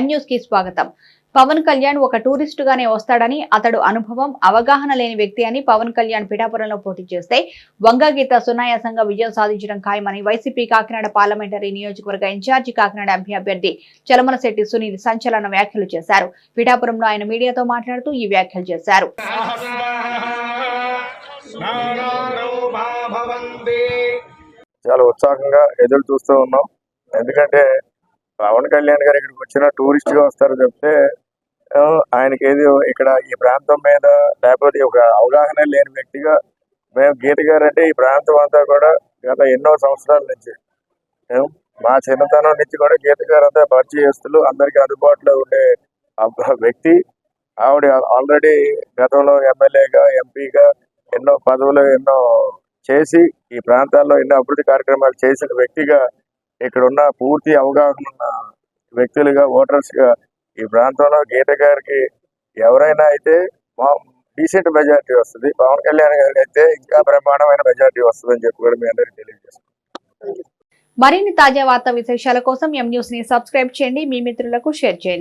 న్యూస్కి స్వాగతం. పవన్ కళ్యాణ్ ఒక టూరిస్ట్ గానే వస్తాడని అతడు అనుభవం అవగాహన లేని వ్యక్తి అని పవన్ కళ్యాణ్ పిఠాపురంలో పోటీ చేస్తే వంగగీత సునాయాసంగా విజయం సాధించడం ఖాయమని వైసీపీ కాకినాడ పార్లమెంటరీ నియోజకవర్గ ఇన్ఛార్జి కాకినాడ ఎంపీ అభ్యర్థి చలమనశెట్టి సునీల్ సంచలన వ్యాఖ్యలు చేశారు. పిఠాపురంలో ఆయన మీడియాతో మాట్లాడుతూ ఈ వ్యాఖ్యలు చేశారు. చాలా ఉత్సాహంగా ఎదురు చూస్తూ ఉన్నాం. ఎందుకంటే పవన్ కళ్యాణ్ గారు ఇక్కడికి వచ్చిన టూరిస్ట్గా వస్తారు చెప్తే ఆయనకి ఏది ఇక్కడ ఈ ప్రాంతం మీద లేకపోతే ఒక అవగాహన లేని వ్యక్తిగా మేము గీత గారు అంటే ఈ ప్రాంతం అంతా కూడా గత ఎన్నో సంవత్సరాల నుంచి మా చిన్నతనం నుంచి కూడా గీత గారు అంతా పరిచయస్తులు అందరికీ అందుబాటులో ఉండే వ్యక్తి. ఆవిడ ఆల్రెడీ గతంలో ఎమ్మెల్యేగా ఎంపీగా ఎన్నో పదవులు ఎన్నో చేసి ఈ ప్రాంతాల్లో ఎన్నో అభివృద్ధి కార్యక్రమాలు చేసిన వ్యక్తిగా ఇక్కడ ఉన్న పూర్తి అవగాహన ఉన్న వ్యక్తులుగా ఓటర్స్గా ఈ ప్రాంతంలో గీత గారికి ఎవరైనా అయితే డీసెంట్ మెజార్టీ వస్తుంది. పవన్ కళ్యాణ్ గారికి అయితే ఇంకా బ్రహ్మాండమైన మెజారిటీ వస్తుందని చెప్పి కూడా మీ అందరికీ తెలియజేస్తాం మరిన్ని తాజా వార్తా విశేషాల కోసం ఎం న్యూస్ని సబ్స్క్రైబ్ చేయండి. మీ మిత్రులకు షేర్ చేయండి.